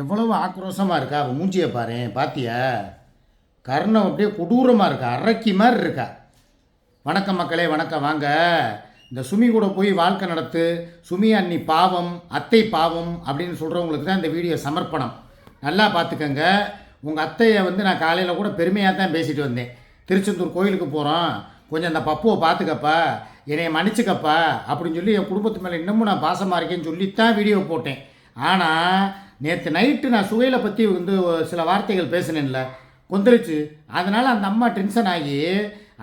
எவ்வளவு ஆக்ரோஷமாக இருக்கா? அவள் மூஞ்சியை பாரு பாத்தியா? கர்ணம் அப்படியே கொடூரமாக இருக்கா? அரக்கி மாதிரி இருக்கா? வணக்கம் மக்களே வணக்கம். வாங்க. இந்த சுமி கூட போய் வாழ்க்கை நடத்து. சுமி அண்ணி பாவம் அத்தை பாவம் அப்படின்னு சொல்கிறவங்களுக்கு தான் இந்த வீடியோ சமர்ப்பணம். நல்லா பார்த்துக்கங்க உங்கள் அத்தையை வந்து நான் காலையில் கூட பெருமையாக தான் பேசிட்டு வந்தேன். திருச்செந்தூர் கோயிலுக்கு போகிறோம் கொஞ்சம் அந்த பப்புவை பார்த்துக்கப்பா என்னை மன்னிச்சுக்கப்பா அப்படின்னு சொல்லி என் குடும்பத்து மேலே இன்னமும் நான் பாசமாக இருக்கேன்னு சொல்லித்தான் வீடியோ போட்டேன். ஆனால் நேற்று நைட்டு நான் சுவையில பற்றி வந்து சில வார்த்தைகள் பேசினேன்ல கொந்தளிச்சு. அதனால் அந்த அம்மா டென்ஷன் ஆகி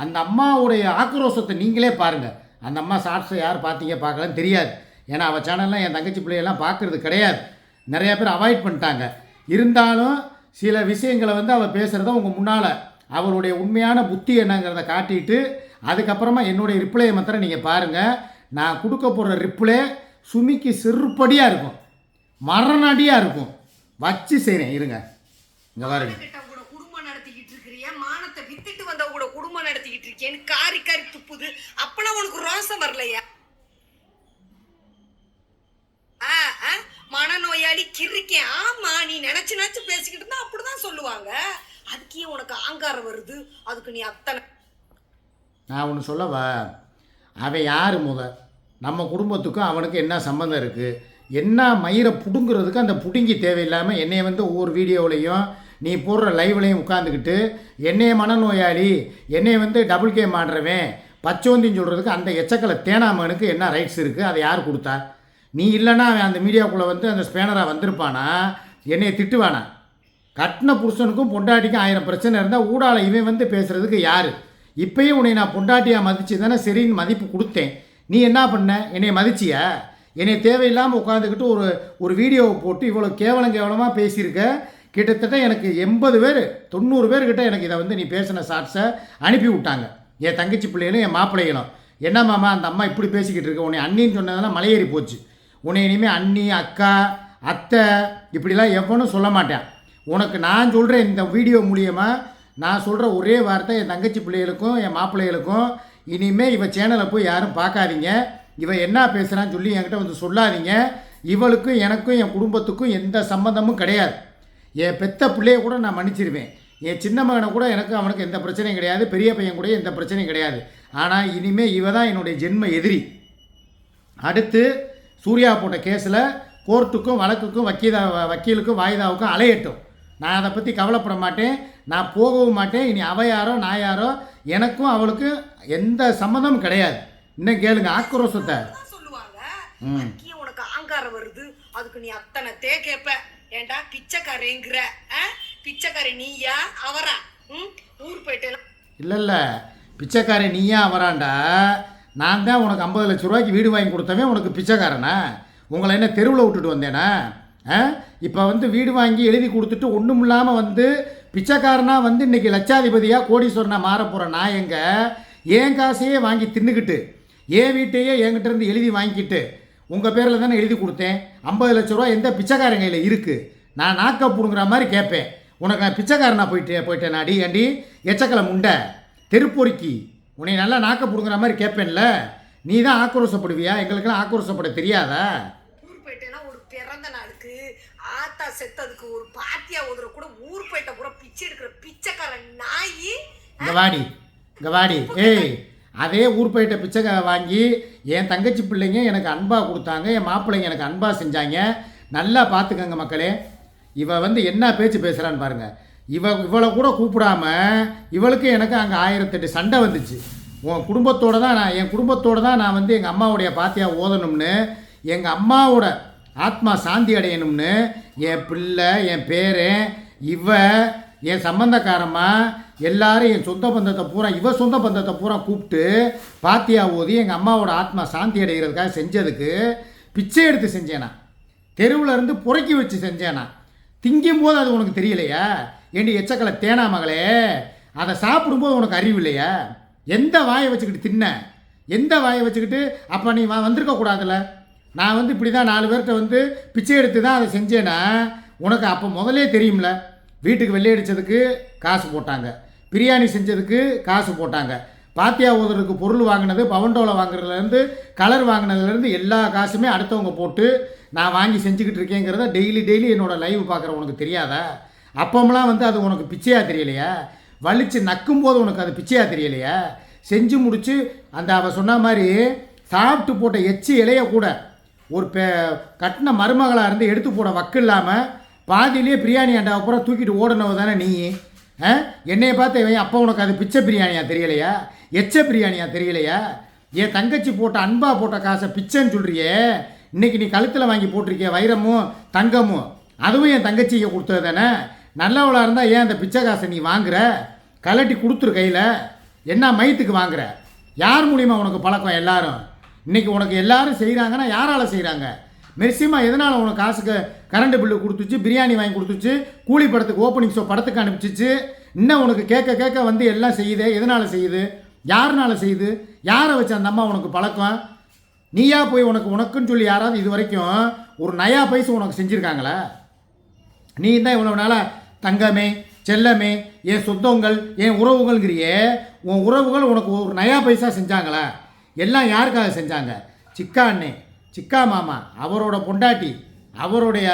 அந்த அம்மாவுடைய ஆக்ரோஷத்தை நீங்களே பாருங்கள் அந்த அம்மா ஷார்ட்ஸை யார் பார்த்தீங்க பார்க்கலன்னு தெரியாது. ஏன்னா அவள் சேனல்லாம் என் தங்கச்சி பிள்ளையெல்லாம் பார்க்குறது கிடையாது. நிறையா பேர் அவாய்ட் பண்ணிட்டாங்க. இருந்தாலும் சில விஷயங்களை வந்து அவள் பேசுகிறத உங்கள் முன்னால் அவருடைய உண்மையான புத்தி என்னங்கிறத காட்டிட்டு அதுக்கப்புறமா என்னுடைய ரிப்ளையை மாத்திரம் நீங்கள் பாருங்கள் நான் கொடுக்க போகிற ரிப்ளை சுமிக்கு செருப்படியாக இருக்கும். மரணடியாக இருக்கும். வச்சு செய்கிறேன் இருங்க. இங்கே பாருங்க. குடும்பம் நடத்திக்கிட்டு இருக்கிறிய? மானத்தை வித்துட்டு வந்த கூட குடும்பம் நடத்திக்கிட்டு இருக்கேன்னு காரி காரி துப்புது. அப்பனா உனக்கு ரோசம் வரலையா? ஆ, ஆ, மனநோயாளி கிறுக்கேன். ஆமா நீ நினைச்சு நினைச்சு பேசிக்கிட்டு இருந்தா அப்படிதான் சொல்லுவாங்க. அதுக்கு ஏன் உனக்கு ஆங்காரம் வருது? அதுக்கு நீ அத்தனை நான் ஒன்று சொல்லவா? அவன் யார் முத? நம்ம குடும்பத்துக்கும் அவனுக்கு என்ன சம்மந்தம் இருக்குது என்ன மயிரை பிடுங்குறதுக்கு அந்த புடுங்கி தேவையில்லாமல் என்னையை வந்து ஒவ்வொரு வீடியோவிலையும் நீ போடுற லைவ்லையும் உட்காந்துக்கிட்டு என்னைய மனநோயாளி என்னைய வந்து டபுள் கேம் ஆடுறவன் பச்சோந்தின்னு சொல்கிறதுக்கு அந்த எச்சக்கலை தேனாமனுக்கு என்ன ரைட்ஸ் இருக்குது அதை யார் கொடுத்தா? நீ இல்லைன்னா அவன் அந்த மீடியாவுக்குள்ளே வந்து அந்த ஸ்பேனராக வந்திருப்பானா? என்னையை திட்டுவானா? கட்டின புருஷனுக்கும் பொண்டாட்டிக்கும் ஆயிரம் பிரச்சனை இருந்தால் ஊடால இவன் வந்து பேசுகிறதுக்கு யார்? இப்பயும் உன்னை நான் பொண்டாட்டியாக மதித்து தானே சரின்னு மதிப்பு கொடுத்தேன். நீ என்ன பண்ண? என்னை மதிச்சியா? என்னை தேவையில்லாமல் உட்காந்துக்கிட்டு ஒரு ஒரு வீடியோவை போட்டு இவ்வளோ கேவலம் கேவலமாக பேசியிருக்க. கிட்டத்தட்ட எனக்கு எண்பது பேர் தொண்ணூறு பேர்கிட்ட எனக்கு இதை வந்து நீ பேசின ஷார்ட்ஸை அனுப்பி விட்டாங்க. என் தங்கச்சி பிள்ளைகளும் என் மாப்பிள்ளைகளும். என்ன மாமா அந்த அம்மா இப்படி பேசிக்கிட்டு இருக்க? உன்னை அண்ணின்னு சொன்னதெல்லாம் மலையேறி போச்சு. உன்னை இனிமேல் அண்ணி அக்கா அத்தை இப்படிலாம் எவனும் சொல்ல மாட்டேன். உனக்கு நான் சொல்கிற இந்த வீடியோ மூலியமாக நான் சொல்கிற ஒரே வார்த்தை என் தங்கச்சி பிள்ளைகளுக்கும் என் மாப்பிள்ளைகளுக்கும். இனிமேல் இவ சேனலை போய் யாரும் பார்க்காதீங்க. இவ என்ன பேசுகிறான்னு சொல்லி என்கிட்ட வந்து சொல்லாதீங்க. இவளுக்கும் எனக்கும் என் குடும்பத்துக்கும் எந்த சம்மந்தமும் கிடையாது. என் பெத்த பிள்ளைய கூட நான் மன்னிச்சிருவேன். என் சின்ன மகனை கூட எனக்கு அவனுக்கு எந்த பிரச்சனையும் கிடையாது. பெரிய பையன் கூட எந்த பிரச்சனையும் கிடையாது. ஆனால் இனிமேல் இவ தான் என்னுடைய ஜென்ம எதிரி. அடுத்து சூர்யா போட்ட கேஸில் கோர்ட்டுக்கும் வழக்குக்கும் வக்கீதா வக்கீலுக்கும் வாய்தாவுக்கும் அலையட்டும். நான் அதை பற்றி கவலைப்பட மாட்டேன். நான் போகவும் மாட்டேன். இனி அவ யாரோ நான் யாரோ எனக்கும் அவளுக்கும் எந்த சம்மந்தமும் கிடையாது. இன்னும் கேளுங்க ஆக்ரோஷத்தை. சொல்லுவாங்க. அதுக்கு ஏன் உனக்கு ஆங்காரம் வருது. அதுக்கு நீ அத்தனை தே கேப்ப. ஏண்டா பிச்சைக்காரங்கிற? பிச்சைக்காரி நீயா அவரா? ம்? ஊர் போயிட்டு இல்லை இல்லை. பிச்சைக்காரன் நீயா வரான்டா நான் தான் உனக்கு ஐம்பது லட்ச ரூபாய்க்கு வீடு வாங்கி கொடுத்தவன் உனக்கு பிச்சைக்காரனா? உங்களை என்ன தெருவில் விட்டுட்டு வந்தேனா? ஆ? இப்போ வந்து வீடு வாங்கி எழுதி கொடுத்துட்டு ஒன்றும் இல்லாமல் வந்து பிச்சைக்காரனா வந்து இன்னைக்கு லட்சாதிபதியாக கோடீஸ்வரனா மாற போகிற நான் எங்க? என் காசையே வாங்கி தின்னுக்கிட்டு? என் வீட்டையே என்கிட்ட இருந்து எழுதி வாங்கிக்கிட்டு உங்கள் பேரில் தானே எழுதி கொடுத்தேன். ஐம்பது லட்ச ரூபா எந்த பிச்சைக்காரன் கையில் இருக்குது நான் நாக்க பிடுங்குற மாதிரி கேட்பேன். உனக்கு நான் பிச்சைக்காரனா போயிட்டு போயிட்டேன் அடி ஏண்டி? எச்சக்கலை முண்டை. தெருப்பொறுக்கி. உன்னை நல்லா நாக்க பிடுங்குற மாதிரி கேட்பேன்ல. நீ தான் ஆக்ரோஷப்படுவியா? எங்களுக்கெல்லாம் ஆக்ரோஷப்பட தெரியாதா? ஊர் போயிட்டேன்னா ஒரு பிறந்த நாளுக்கு ஆத்தா செத்ததுக்கு ஒரு பாத்தியா உதற கூட ஊர் போயிட்ட கூட பிச்சை எடுக்கிற பிச்சைக்காரன் நாயி இங்கே வாடி இங்கே வாடி. ஏய் அதே ஊர்பேட்டை பிச்சை வாங்கி என் தங்கச்சி பிள்ளைங்க எனக்கு அன்பாக கொடுத்தாங்க என் மாப்பிள்ளைங்க எனக்கு அன்பாக செஞ்சாங்க. நல்லா பார்த்துக்கங்க மக்களே. இவ வந்து என்ன பேச்சு பேசுகிறான்னு பாருங்கள் இவ இவளை கூட கூப்பிடாம இவளுக்கு எனக்கு அங்கே ஆயிரத்தெட்டு சண்டை வந்துச்சு. உன் குடும்பத்தோடு தான் நான் என் குடும்பத்தோடு தான் நான் வந்து எங்கள் அம்மாவுடைய பாத்தியாக ஓதணும்னு எங்கள் அம்மாவோட ஆத்மா சாந்தி அடையணும்னு என் பிள்ளை என் பேரன் இவ என் சம்மந்தக்காரமாக எல்லாரும் என் சொந்த பந்தத்தை பூரா இவ சொந்த பந்தத்தை பூரா கூப்பிட்டு பாத்தியா ஓதி எங்கள் அம்மாவோட ஆத்மா சாந்தி அடைகிறதுக்காக செஞ்சதுக்கு பிச்சை எடுத்து செஞ்சேனா. தெருவில் இருந்து புறக்கி வச்சு செஞ்சேனா. திங்கும் போது அது உனக்கு தெரியலையா? ஏண்டி எச்சக்கலை தேனா மகளே? அதை சாப்பிடும்போது உனக்கு அறிவு இல்லையா? எந்த வாயை வச்சுக்கிட்டு தின்ன? எந்த வாயை வச்சுக்கிட்டு அப்போ நீ வ- வந்திருக்க கூடாதுல்ல? நான் வந்து இப்படி தான் நாலு பேர்கிட்ட வந்து பிச்சை எடுத்து தான் அதை செஞ்சேன்னா உனக்கு அப்போ முதலே தெரியும்ல. வீட்டுக்கு வெள்ளையடித்ததுக்கு காசு போட்டாங்க. பிரியாணி செஞ்சதுக்கு காசு போட்டாங்க. பாத்தியா ஊதுறதுக்கு பொருள் வாங்கினது பவண்டோலை வாங்குறதுலேருந்து கலர் வாங்கினதுலேருந்து எல்லா காசுமே அடுத்தவங்க போட்டு நான் வாங்கி செஞ்சுக்கிட்டு இருக்கேங்கிறத டெய்லி டெய்லி என்னோட லைவ் பார்க்குற உனக்கு தெரியாதா? அப்பமெல்லாம் வந்து அது உனக்கு பிச்சையாக தெரியலையா? வலித்து நக்கும்போது உனக்கு அது பிச்சையாக தெரியலையா? செஞ்சு முடித்து அந்த அவள் சொன்ன மாதிரி சாப்பிட்டு போட்ட எச்சி இலைய கூட ஒரு பெ கட்டின மருமகளாக இருந்து எடுத்து போட வக்கு இல்லாமல் பாதியிலே பிரியாணி அண்டாவை அப்புறம் தூக்கிட்டு ஓடினவ தானே நீ. என்னையை பார்த்து இவன் அப்போ உனக்கு அது பிச்சை பிரியாணியா தெரியலையா? எச்ச பிரியாணியா தெரியலையா? என் தங்கச்சி போட்ட அன்பா போட்ட காசை பிச்சைன்னு சொல்கிறியே இன்னைக்கு நீ கழுத்தில் வாங்கி போட்டிருக்கிய வைரமும் தங்கமும் அதுவும் என் தங்கச்சிக்கு கொடுத்தது தானே? நல்லவளாக இருந்தால் ஏன் அந்த பிச்சை காசை நீ வாங்குற? கலட்டி கொடுத்துரு கையில். என்ன மயத்துக்கு வாங்குற? யார் மூலியமாக உனக்கு பழக்கம் எல்லாரும்? இன்னைக்கு உனக்கு எல்லாரும் செய்கிறாங்கன்னா யாரால் செய்கிறாங்க மெர்சிமா எதனால் உனக்கு காசுக்கு கரண்ட் பில்லு கொடுத்துச்சு பிரியாணி வாங்கி கொடுத்துச்சு கூலி படத்துக்கு ஓப்பனிங் ஷோ படத்துக்கு அனுப்பிச்சிச்சு? இன்னும் உனக்கு கேட்க கேட்க வந்து எல்லாம் செய்யுது? எதனால் செய்யுது? யாருனால செய்யுது? யாரை வச்சு அந்த அம்மா உனக்கு பழக்கம்? நீயா போய் உனக்கு உனக்குன்னு சொல்லி யாராவது இது வரைக்கும் ஒரு நயா பைசு உனக்கு செஞ்சுருக்காங்களா? நீ தான் இவ்வளோ நாளாக தங்கமே செல்லமே என் சொந்தங்கள் என் உறவுகள்ங்கிறியே உன் உறவுகள் உனக்கு ஒரு நயா பைசா செஞ்சாங்களா? எல்லாம் யாருக்காக செஞ்சாங்க? சிக்கா அண்ணே. சிக்கா மாமா அவரோட பொண்டாட்டி அவருடைய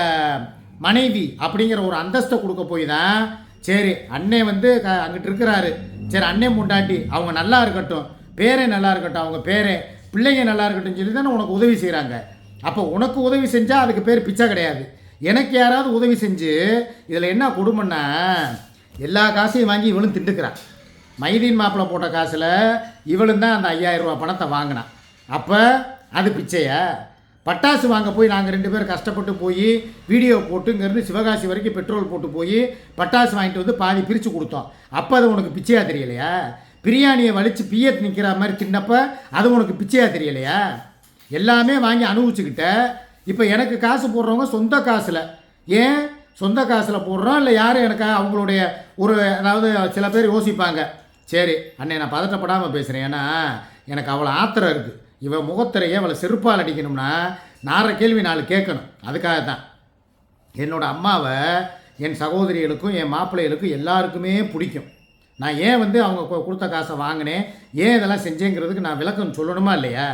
மனைவி அப்படிங்கிற ஒரு அந்தஸ்தை கொடுக்க போய் தான் சரி அண்ணே வந்து க அங்கிட்டு இருக்கிறாரு. சரி அண்ணே பொண்டாட்டி அவங்க நல்லா இருக்கட்டும் பேரே நல்லா இருக்கட்டும் அவங்க பேரே பிள்ளைங்க நல்லா இருக்கட்டும் சொல்லி தானே உனக்கு உதவி செய்கிறாங்க அப்போ உனக்கு உதவி செஞ்சால் அதுக்கு பேர் பிச்சை கிடையாது. எனக்கு யாராவது உதவி செஞ்சு இதில் என்ன கொடுமைன்னா எல்லா காசையும் வாங்கி இவளும் திண்டுக்கிறான் மைதீன் மாப்பிள்ளை போட்ட காசில் இவளும் தான் அந்த ஐயாயிரம் ரூபா பணத்தை வாங்கினான் அப்போ அது பிச்சையா? பட்டாசு வாங்க போய் நாங்கள் ரெண்டு பேரும் கஷ்டப்பட்டு போய் வீடியோ போட்டு இங்கேருந்து சிவகாசி வரைக்கும் பெட்ரோல் போட்டு போய் பட்டாசு வாங்கிட்டு வந்து பாதி பிரித்து கொடுத்தோம். அப்போ அது உனக்கு பிச்சையா தெரியலையா? பிரியாணியை வலித்து பியத் நிற்கிற மாதிரி தின்னப்ப அது உனக்கு பிச்சையா தெரியலையா? எல்லாமே வாங்கி அனுபவிச்சுக்கிட்ட. இப்போ எனக்கு காசு போடுறவங்க சொந்த காசில். ஏன்? சொந்த காசில் போடுறோம் இல்லை யாரும் எனக்கு அவங்களுடைய ஒரு அதாவது சில பேர் யோசிப்பாங்க. சரி அண்ணே நான் பதட்டப்படாமல் பேசுகிறேன் ஏன்னா எனக்கு அவ்வளோ ஆத்திரம் இருக்குது இவன் முகத்திரையே அவளை செருப்பால் அடிக்கணும்னா நார கேள்வி நாலு கேட்கணும். அதுக்காக தான் என்னோட அம்மாவை என் சகோதரிகளுக்கும் என் மாப்பிள்ளைகளுக்கும் எல்லாருக்குமே பிடிக்கும். நான் ஏன் வந்து அவங்க கொடுத்த காசை வாங்கினேன்? ஏன் இதெல்லாம் செஞ்சேங்கிறதுக்கு நான் விளக்கம் சொல்லணுமா இல்லையா?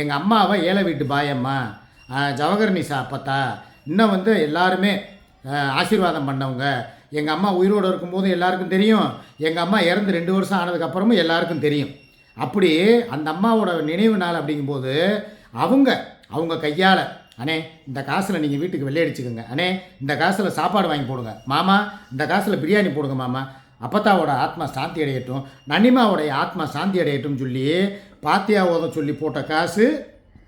எங்கள் அம்மாவை ஏழை வீட்டு பாயம்மா ஜவகர்ணி சாப்பத்தா இன்னும் வந்து எல்லாருமே ஆசீர்வாதம் பண்ணவங்க. எங்கள் அம்மா உயிரோடு இருக்கும்போது எல்லாருக்கும் தெரியும். எங்கள் அம்மா இறந்து ரெண்டு வருஷம் ஆனதுக்கப்புறமும் எல்லாருக்கும் தெரியும். அப்படி அந்த அம்மாவோட நினைவு நாள் அப்படிங்கும்போது அவங்க அவங்க கையால் அண்ணே இந்த காசில் நீங்கள் வீட்டுக்கு வெளியே அடிச்சுக்கோங்க. அண்ணே இந்த காசில் சாப்பாடு வாங்கி போடுங்க. மாமா இந்த காசில் பிரியாணி போடுங்க மாமா. அப்பத்தாவோட ஆத்மா சாந்தி அடையட்டும் நனிமாவோடைய ஆத்மா சாந்தி அடையட்டும் சொல்லி பாத்தியா ஓத சொல்லி போட்ட காசு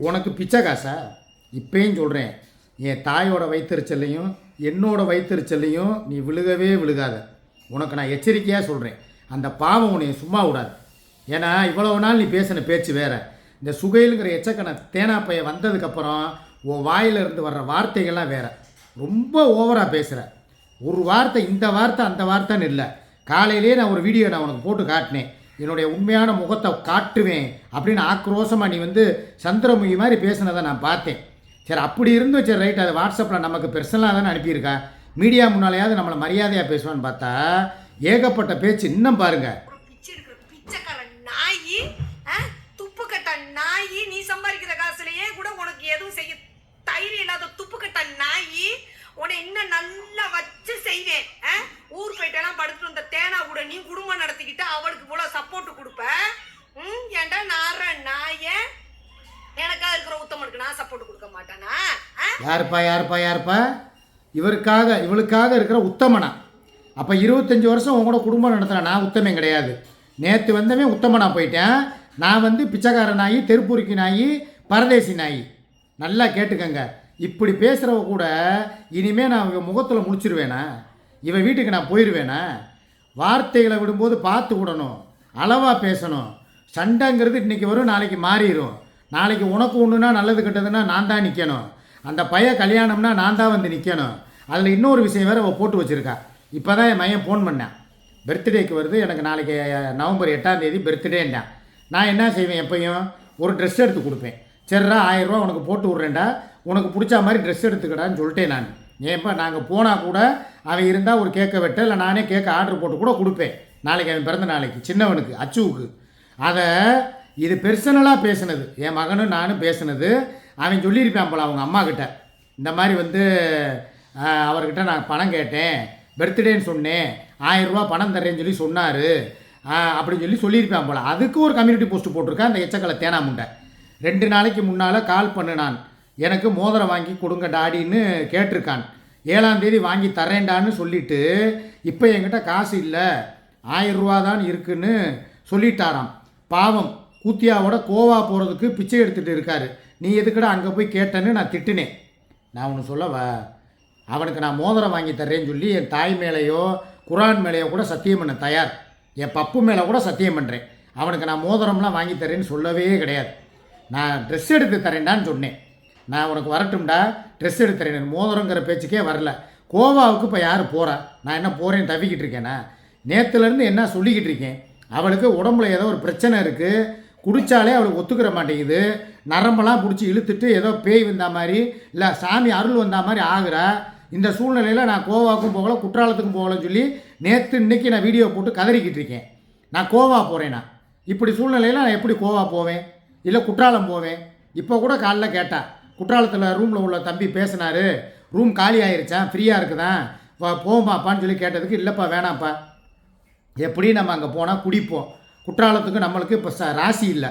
உனக்கு பிச்சை காசா? இப்பயும் சொல்கிறேன் என் தாயோட வைத்தறிச்சல்லையும் என்னோட வைத்தறிச்சல்லையும் நீ விழுகவே விழுகாத. உனக்கு நான் எச்சரிக்கையாக சொல்கிறேன் அந்த பாவம் உன்னை சும்மா விடாது. ஏன்னா இவ்வளவு நாள் நீ பேசின பேச்சு வேற. இந்த சுகையிலுங்கிற எச்சக்கண தேனாப்பைய வந்ததுக்கப்புறம் உன் வாயிலிருந்து வர்ற வார்த்தைகள்லாம் வேற. ரொம்ப ஓவராக பேசுகிற ஒரு வார்த்தை இந்த வார்த்தை அந்த வார்த்தைன்னு இல்லை. காலையிலேயே நான் ஒரு வீடியோ நான் உனக்கு போட்டு காட்டினேன். என்னுடைய உண்மையான முகத்தை காட்டுவேன் அப்படின்னு ஆக்ரோஷமாக நீ வந்து சந்திரமுகி மாதிரி பேசுனதை நான் பார்த்தேன். சரி அப்படி இருந்தும் சரி ரைட் அது வாட்ஸ்அப்பில் நமக்கு பெர்சனலாக தானே அனுப்பியிருக்கா? மீடியா முன்னாலேயாவது நம்மளை மரியாதையாக பேசுவான்னு பார்த்தா ஏகப்பட்ட பேச்சு இன்னும் பாருங்கள் நாயி நீ சம்பாதிக்கிற காசுலயே கூட உனக்கு எதுவும் செய்ய தைரியம் இல்லாத துப்புக்கட்ட நாயி உன்னை இன்னும் நல்லா வச்சு செய்வேன். ஆ? ஊர் போயிட்டெல்லாம் படுத்துட்டு வந்த தேனா கூட நீ குடும்பம் நடத்திக்கிட்டு அவளுக்கு போல சப்போர்ட் கொடுப்ப? ம் ஏன்டா நார நாய? எனக்கா இருக்கிற உத்தமனுக்கு நான் சப்போர்ட் கொடுக்க மாட்டேனா? ஆ? யாருப்பா யாருப்பா யாருப்பா? இவருக்காக இவளுக்காக இருக்கிற உத்தமனா? அப்போ இருபத்தஞ்சி வருஷம் உங்களோட குடும்பம் நடத்துகிறேன் நான் உத்தமன் கிடையாது. நேற்று வந்தவன் உத்தமனா போயிட்டேன். நான் வந்து பிச்சைக்கார நாயி தெருப்பூரிக்கு நாயி பரதேசி நாயி நல்லா கேட்டுக்கங்க. இப்படி பேசுகிறவ கூட இனிமேல் நான் இவன் முகத்தில் முடிச்சிருவேனா இவன் வீட்டுக்கு நான் போயிடுவேனா வார்த்தைகளை விடும்போது பார்த்து விடணும். அளவாக பேசணும். சண்டைங்கிறது இன்றைக்கி வரும் நாளைக்கு மாறிடும் நாளைக்கு உனக்கு ஒன்றுனா நல்லது கெட்டதுன்னா நான் தான் நிற்கணும் அந்த பைய கல்யாணம்னா நான் தான் வந்து நிற்கணும் அதில் இன்னொரு விஷயம் வேறு அவள் போட்டு வச்சுருக்கா. இப்போ தான் என் மையன் ஃபோன் பண்ணேன் பர்த்டேக்கு வருது எனக்கு நாளைக்கு நவம்பர் எட்டாம் தேதி பர்த்டேன்டான் நான் என்ன செய்வேன் எப்பையும்? ஒரு ட்ரெஸ் எடுத்து கொடுப்பேன். சரிடா ஆயிரரூவா உனக்கு போட்டு விட்றேன்டா. உனக்கு பிடிச்ச மாதிரி ட்ரெஸ் எடுத்துக்கடான்னு சொல்லிட்டேன் நான். ஏன்ப்பா நாங்கள் போனால் கூட அவன் இருந்தால் ஒரு கேக்கை வெட்ட இல்லை நானே கேக்கை ஆர்டர் போட்டு கூட கொடுப்பேன். நாளைக்கு அவன் பிறந்த நாளைக்கு சின்னவனுக்கு அச்சுவுக்கு. அதை இது பெர்சனலாக பேசுனது. என் மகனும் நானும் பேசுனது. அவன் சொல்லியிருப்பான் போல அவங்க அம்மாக்கிட்ட இந்த மாதிரி வந்து அவர்கிட்ட நான் பணம் கேட்டேன். பர்த்டேன்னு சொன்னேன். ஆயிரம் ரூபா பணம் தரேன்னு சொல்லி சொன்னார். அப்படின்னு சொல்லி சொல்லியிருப்பேன் போல். அதுக்கு ஒரு கம்யூனிட்டி போஸ்ட் போட்டிருக்கேன். அந்த எச்சக்கலை தேனாமுண்டை ரெண்டு நாளைக்கு முன்னால் கால் பண்ணினான். எனக்கு மோதிரம் வாங்கி கொடுங்க டாடின்னு கேட்டிருக்கான். ஏழாம் தேதி வாங்கி தரேன்டான்னு சொல்லிட்டு இப்போ என்கிட்ட காசு இல்லை. ஆயிரம் ரூபா தான் இருக்குன்னு சொல்லிட்டாராம். பாவம். கூத்தியாவோட கோவா போகிறதுக்கு பிச்சை எடுத்துகிட்டு இருக்காரு. நீ எதுக்குடா அங்கே போய் கேட்டேன்னு நான் திட்டினேன். நான் ஒன்று சொல்லவா? அவனுக்கு நான் மோதிரம் வாங்கி தர்றேன்னு சொல்லி என் தாய் மேலேயோ குரான் மேலேயோ கூட சத்தியம் பண்ண தயார். என் பப்பு மேலே கூட சத்தியம் பண்ணுறேன் அவனுக்கு நான் மோதிரம்லாம் வாங்கி தரேன்னு சொல்லவே கிடையாது. நான் ட்ரெஸ் எடுத்து தரேன்டான்னு சொன்னேன். நான் உனக்கு வரட்டும்டா ட்ரெஸ் எடுத்து தரேன். மோதிரங்கிற பேச்சுக்கே வரல. கோவாவுக்கு இப்போ யார் போகிறா நான் என்ன போகிறேன்னு தவிக்கிட்டு இருக்கேனா? நேற்றுலேருந்து என்ன சொல்லிக்கிட்டு இருக்கேன்? அவளுக்கு உடம்புல ஏதோ ஒரு பிரச்சனை இருக்குது குடித்தாலே அவளுக்கு ஒத்துக்கிற மாட்டேங்குது. நரம்பெல்லாம் பிடிச்சி இழுத்துட்டு ஏதோ பேய் வந்த மாதிரி இல்லை சாமி அருள் வந்த மாதிரி ஆகுறா. இந்த சூழ்நிலையில் நான் கோவாவுக்கும் போகல குற்றாலத்துக்கும் போகலன்னு சொல்லி நேற்று இன்னைக்கு நான் வீடியோ போட்டு கதறிக்கிட்டு இருக்கேன். நான் கோவா போகிறேன்னா இப்படி சூழ்நிலையில் நான் எப்படி கோவா போவேன்? இல்லை குற்றாலம் போவேன்? இப்போ கூட காலைல கேட்டா குற்றாலத்தில் ரூமில் உள்ள தம்பி பேசினார் ரூம் காலி ஆயிருச்சான் ஃப்ரீயாக இருக்குதான் வா- போமாப்பான்னு சொல்லி கேட்டதுக்கு இல்லைப்பா வேணாம்ப்பா. எப்படி நம்ம அங்கே போனால் குடிப்போம்? குற்றாலத்துக்கு நம்மளுக்கு இப்போ ச ராசி இல்லை.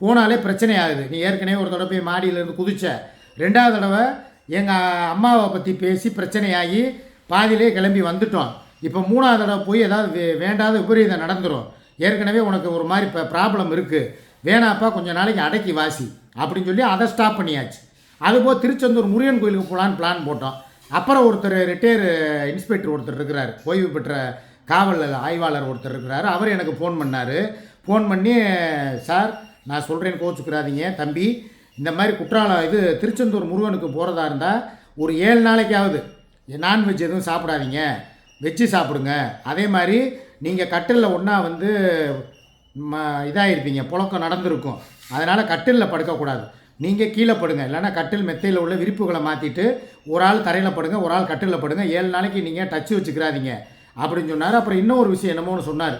போனாலே பிரச்சனை ஆகுது. நீ ஏற்கனவே ஒரு தடவை போய் மாடியிலேருந்து குதிச்ச. ரெண்டாவது தடவை எங்கள் அம்மாவை பற்றி பேசி பிரச்சனையாகி பாதியிலே கிளம்பி வந்துட்டோம். இப்போ மூணாவது தடவை போய் ஏதாவது வே- வேண்டாத விபரீதம் நடந்துடும் ஏற்கனவே உனக்கு ஒரு மாதிரி இப்போ ப்ராப்ளம் இருக்குது வேணாப்பா கொஞ்சம் நாளைக்கு அடக்கி வாசி. அப்படின்னு சொல்லி அதை ஸ்டாப் பண்ணியாச்சு. அதுபோல் திருச்செந்தூர் முருகன் கோயிலுக்கு போகலான்னு பிளான் போட்டோம். அப்புறம் ஒருத்தர் ரிட்டையர் இன்ஸ்பெக்டர் ஒருத்தர் இருக்கிறார். ஓய்வு பெற்ற காவல் ஆய்வாளர் ஒருத்தர் இருக்கிறார். அவர் எனக்கு ஃபோன் பண்ணார். ஃபோன் பண்ணி சார் நான் சொல்கிறேன்னு கோச்சுக்கிறாதீங்க தம்பி. இந்த மாதிரி குற்றாலம் இது திருச்செந்தூர் முருகனுக்கு போகிறதா இருந்தால் ஒரு ஏழு நாளைக்காவது நான்வெஜ் எதுவும் சாப்பிடாதீங்க. வச்சு சாப்பிடுங்க. அதே மாதிரி நீங்கள் கட்டிலில் ஒன்றா வந்து ம இதாகிருப்பீங்க புழக்கம் நடந்திருக்கும். அதனால் கட்டிலில் படுக்கக்கூடாது. நீங்கள் கீழே படுங்க. இல்லைன்னா கட்டில் மெத்தையில் உள்ள விரிப்புகளை மாற்றிட்டு ஒரு ஆள் தரையில் படுங்க ஒரு ஆள் கட்டிலில் படுங்க. ஏழு நாளைக்கு நீங்கள் டச்சு வச்சுக்கிறாதீங்க. அப்படின்னு சொன்னார். அப்புறம் இன்னொரு விஷயம் என்னமோன்னு சொன்னார்.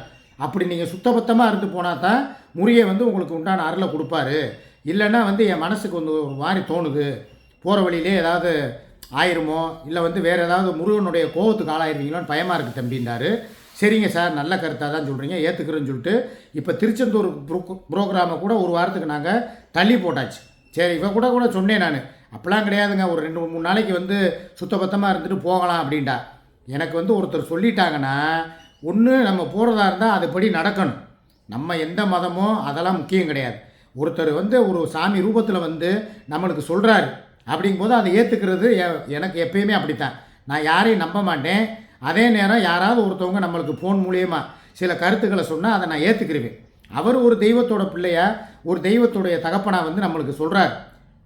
அப்படி நீங்கள் சுத்தபத்தமாக இருந்து போனால் தான் முறியை வந்து உங்களுக்கு உண்டான அருளை கொடுப்பாரு. இல்லைன்னா வந்து என் மனசுக்கு வந்து ஒரு மாதிரி தோணுது. போகிற வழியிலே ஏதாவது ஆயிருமோ? இல்லை வந்து வேறு ஏதாவது முருகனுடைய கோபத்துக்கு ஆளாயிருவீங்களோன்னு பயமாக இருக்குது தம்பின்றாரு சரிங்க சார் நல்ல கருத்தாக தான் சொல்கிறீங்க ஏற்றுக்கிறேன்னு சொல்லிட்டு இப்போ திருச்செந்தூர் ப்ரோ ப்ரோக்ராமை கூட ஒரு வாரத்துக்கு நாங்கள் தள்ளி போட்டாச்சு. சரி இவன் கூட கூட சொன்னேன் நான். அப்போலாம் கிடையாதுங்க ஒரு ரெண்டு மூணு நாளைக்கு வந்து சுத்தபத்தமாக இருந்துட்டு போகலாம் அப்படின்டா. எனக்கு வந்து ஒருத்தர் சொல்லிட்டாங்கன்னா ஒன்று நம்ம போகிறதா இருந்தால் அதுபடி நடக்கணும். நம்ம எந்த மதமோ அதெல்லாம் முக்கியம் கிடையாது. ஒருத்தர் வந்து ஒரு சாமி ரூபத்தில் வந்து நம்மளுக்கு சொல்கிறாரு அப்படிங்கும்போது அதை ஏற்றுக்கிறது எனக்கு எப்பயுமே அப்படித்தான். நான் யாரையும் நம்ப மாட்டேன். அதே நேரம் யாராவது ஒருத்தவங்க நம்மளுக்கு ஃபோன் மூலியமாக சில கருத்துக்களை சொன்னால் அதை நான் ஏற்றுக்கிருவேன் அவர் ஒரு தெய்வத்தோட பிள்ளையா ஒரு தெய்வத்துடைய தகப்பனா வந்து நம்மளுக்கு சொல்கிறார்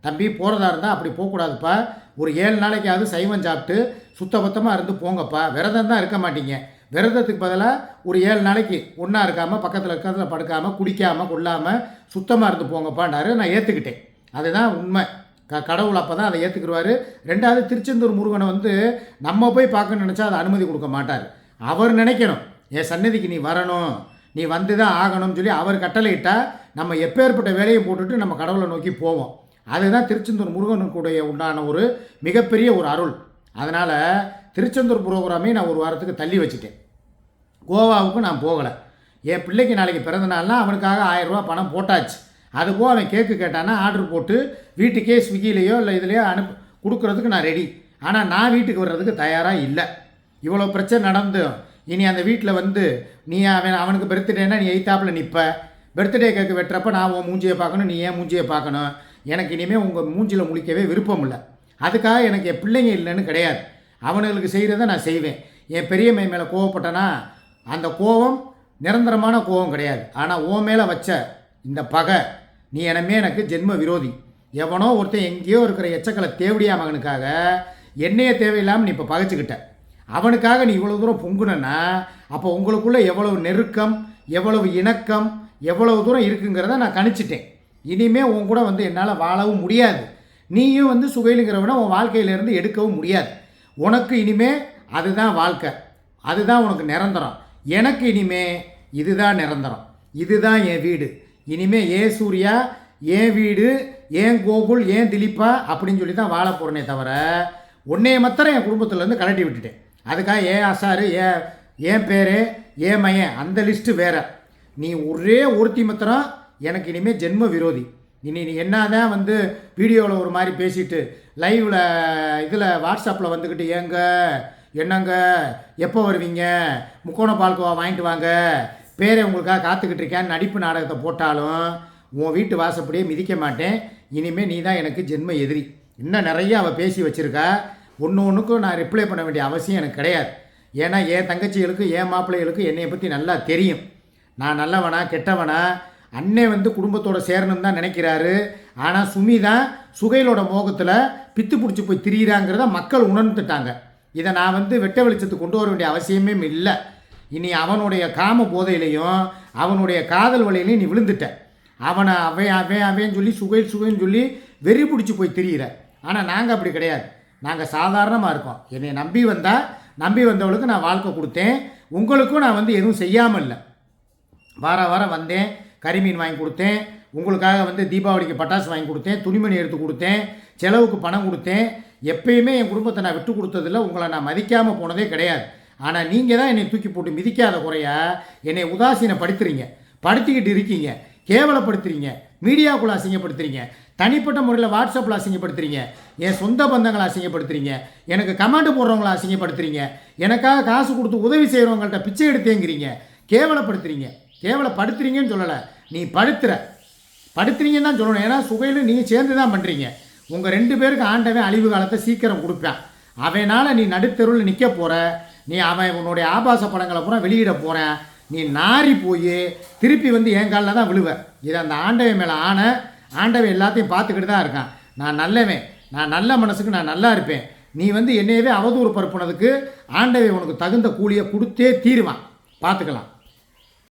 தம்பி போகிறதா இருந்தால் அப்படி போகக்கூடாதுப்பா. ஒரு ஏழு நாளைக்காவது சைவம் சாப்பிட்டு சுத்தபத்தமாக இருந்து போங்கப்பா. விரதம் தான் இருக்க மாட்டீங்க. விரதத்துக்கு பதிலாக ஒரு ஏழு நாளைக்கு ஒன்றா இருக்காமல் பக்கத்தில் இருக்கிறதுல படுக்காமல் குடிக்காமல் கொள்ளாமல் சுத்தமாக இருந்து போங்கப்பான்னாரு நான் ஏற்றுக்கிட்டேன் அதுதான் உண்மை. க கடவுள் அப்போ தான் அதை ஏற்றுக்குருவார் ரெண்டாவது திருச்செந்தூர் முருகனை வந்து நம்ம போய் பார்க்கணும்னு நினச்சா அதை அனுமதி கொடுக்க மாட்டார். அவர் நினைக்கணும் என் சன்னதிக்கு நீ வரணும். நீ வந்து தான் ஆகணும்னு சொல்லி அவர் கட்டளையிட்டால் நம்ம எப்பேற்பட்ட வேலையை போட்டுட்டு நம்ம கடவுளை நோக்கி போவோம். அதுதான் திருச்செந்தூர் முருகனுக்குடைய உண்டான ஒரு மிகப்பெரிய ஒரு அருள். அதனால் திருச்செந்தூர் ப்ரோக்ராமே நான் ஒரு வாரத்துக்கு தள்ளி வச்சுட்டேன். கோவாவுக்கு நான் போகலை. என் பிள்ளைக்கு நாளைக்கு பிறந்த நாள்னால் அவனுக்காக ஆயிரம் ரூபாய் பணம் போட்டாச்சு. அதுபோக அவன் கேக்கு கேட்டானா ஆர்டர் போட்டு வீட்டுக்கே ஸ்விக்கிலேயோ இல்லை இதுலேயோ அனுப்பு கொடுக்குறதுக்கு நான் ரெடி ஆனால் நான் வீட்டுக்கு வர்றதுக்கு தயாராக இல்லை. இவ்வளோ பிரச்சனை நடந்து. இனி அந்த வீட்டில் வந்து நீ அவன் அவனுக்கு பர்த்டேனா நீ எய்த்தாப்பில் நிற்ப பர்த்டே கேக்கு வெட்டுறப்ப நான் உன் மூஞ்சியை பார்க்கணும் நீ ஏன் மூஞ்சியை பார்க்கணும்? எனக்கு இனிமேல் உங்கள் மூஞ்சியில் முழிக்கவே விருப்பம் இல்லை. அதுக்காக எனக்கு என் பிள்ளைங்க இல்லைன்னு கிடையாது. அவனுங்களுக்கு செய்கிறத நான் செய்வேன். என் பெரிய மை மேலே கோவப்பட்டேன்னா அந்த கோவம் நிரந்தரமான கோவம் கிடையாது. ஆனால் ஓ மேலே வச்ச இந்த பகை நீ எனமே எனக்கு ஜென்ம விரோதி. எவனோ ஒருத்தன் எங்கேயோ இருக்கிற எச்சக்கலை தேவடியா மகனுக்காக என்னையே தேவையில்லாமல் நீ இப்போ பகைச்சிக்கிட்ட. அவனுக்காக நீ இவ்வளோ தூரம் பொங்குனன்னா அப்போ உங்களுக்குள்ளே எவ்வளவு நெருக்கம் எவ்வளவு இணக்கம் எவ்வளவு தூரம் இருக்குங்கிறத நான் கணிச்சிட்டேன். இனிமே உன் கூட வந்து என்னால் வாழவும் முடியாது. நீயும் வந்து சுகையிலுங்கிறவனை உன் வாழ்க்கையிலேருந்து எடுக்கவும் முடியாது. உனக்கு இனிமே அதுதான் வாழ்க்கை. அதுதான் உனக்கு நிரந்தரம். எனக்கு இனிமே இதுதான் நிரந்தரம். இதுதான் என் வீடு. இனிமே ஏ சூர்யா ஏன் வீடு ஏன் கோகுல் ஏன் திலீப்பா அப்படின்னு சொல்லி தான் வாழ போகிறேனே தவிர உன்னைய மாத்திரம் என் குடும்பத்துலேருந்து கலட்டி விட்டுட்டேன். அதுக்காக ஏன் அசாரு ஏன் ஏன் பேர் ஏன் மையன் அந்த லிஸ்ட்டு வேற. நீ ஒரே ஒருத்தி மாத்திரம் எனக்கு இனிமேல் ஜென்ம விரோதி. இனி நீ என்ன தான் வந்து வீடியோவில் ஒரு மாதிரி பேசிட்டு லைவில் இதில் வாட்ஸ்அப்பில் வந்துக்கிட்டு ஏங்க என்னங்க எப்போ வருவீங்க முக்கோண பால்கோவா வாங்கிட்டு வாங்க பேரை உங்களுக்காக காத்துக்கிட்டு இருக்கேன். நடிப்பு நாடகத்தை போட்டாலும் உன் வீட்டு வாசப்படியே மிதிக்க மாட்டேன். இனிமேல் நீ தான் எனக்கு ஜென்ம எதிரி. இன்னும் நிறைய அவள் பேசி வச்சுருக்கா. ஒன்று ஒன்றுக்கும் நான் ரிப்ளை பண்ண வேண்டிய அவசியம் எனக்கு கிடையாது. ஏன்னா என் தங்கச்சிகளுக்கு என் மாப்பிள்ளைகளுக்கு என்னையை பற்றி நல்லா தெரியும். நான் நல்லவனா கெட்டவனா? அண்ணே வந்து குடும்பத்தோடு சேரணும்னு தான் நினைக்கிறாரு. ஆனால் சுமி தான் சுகையிலோட மோகத்தில் பித்து பிடிச்சி போய் திரியிறாங்கிறத மக்கள் உணர்ந்துட்டாங்க. இதை நான் வந்து வெட்ட வெளிச்சத்துக்கு கொண்டு வர வேண்டிய அவசியமே இல்லை. இனி அவனுடைய காம போதையிலையும் அவனுடைய காதல் வலையிலையும் நீ விழுந்துட்ட. அவனை அவன் அவன் அவன் சொல்லி சுகை சுகைன்னு சொல்லி வெறி பிடிச்சி போய் திரியிற. ஆனால் நாங்கள் அப்படி கிடையாது. நாங்கள் சாதாரணமாக இருக்கோம். என்னை நம்பி வந்தால் நம்பி வந்தவளுக்கு நான் வாழ்க்கை கொடுத்தேன். உங்களுக்கும் நான் வந்து எதுவும் செய்யாமல் இல்லை. வார வாரம் வந்தேன் கறிமீன் வாங்கி கொடுத்தேன். உங்களுக்காக வந்து தீபாவளிக்கு பட்டாசு வாங்கி கொடுத்தேன் துணிமணி எடுத்து கொடுத்தேன் செலவுக்கு பணம் கொடுத்தேன். எப்பயுமே என் குடும்பத்தை நான் விட்டு கொடுத்ததில்ல. உங்களை நான் மதிக்காமல் போனதே கிடையாது. ஆனால் நீங்கள் தான் என்னை தூக்கி போட்டு மிதிக்காத குறையா என்னை உதாசீனப்படுத்துறீங்க. படுத்திக்கிட்டு இருக்கீங்க. கேவலப்படுத்துறீங்க. மீடியாவுக்குள்ளே அசிங்கப்படுத்துறீங்க. தனிப்பட்ட முறையில் வாட்ஸ்அப்பில் அசிங்கப்படுத்துறீங்க. என் சொந்த பந்தங்களை அசிங்கப்படுத்துறீங்க. எனக்கு கமெண்ட் போடுறவங்கள அசிங்கப்படுத்துறீங்க. எனக்காக காசு கொடுத்து உதவி செய்கிறவங்கள்ட்ட பிச்சை எடுத்தேங்கிறீங்க. கேவலப்படுத்துறீங்க. கேவலப்படுத்துறீங்கன்னு சொல்லலை. நீ படுத்துற. படுத்துறீங்கன்னு தான் சொல்லணும். ஏன்னா சுகையில் நீங்கள் சேர்ந்து தான் பண்ணுறீங்க உங்கள் ரெண்டு பேருக்கு ஆண்டவன் அழிவு காலத்தை சீக்கிரம் கொடுப்பேன். அவனால் நீ நடுத்தெருவில் நிற்க போகிற நீ அவன் உன்னுடைய ஆபாச படங்களை பூரா வெளியிட போகிறேன் நீ நாரி போய் திருப்பி வந்து என் காலில் தான் விழுவ. இது அந்த ஆண்டவன் மேலே ஆன ஆண்டவன் எல்லாத்தையும் பார்த்துக்கிட்டு தான் இருக்கான். நான் நல்லவன் நான் நல்ல மனசுக்கு நான் நல்லா இருப்பேன். நீ வந்து என்னையவே அவதூறு பரப்புனதுக்கு ஆண்டவன் உனக்கு தகுந்த கூலியை கொடுத்தே தீருவான். பார்த்துக்கலாம்.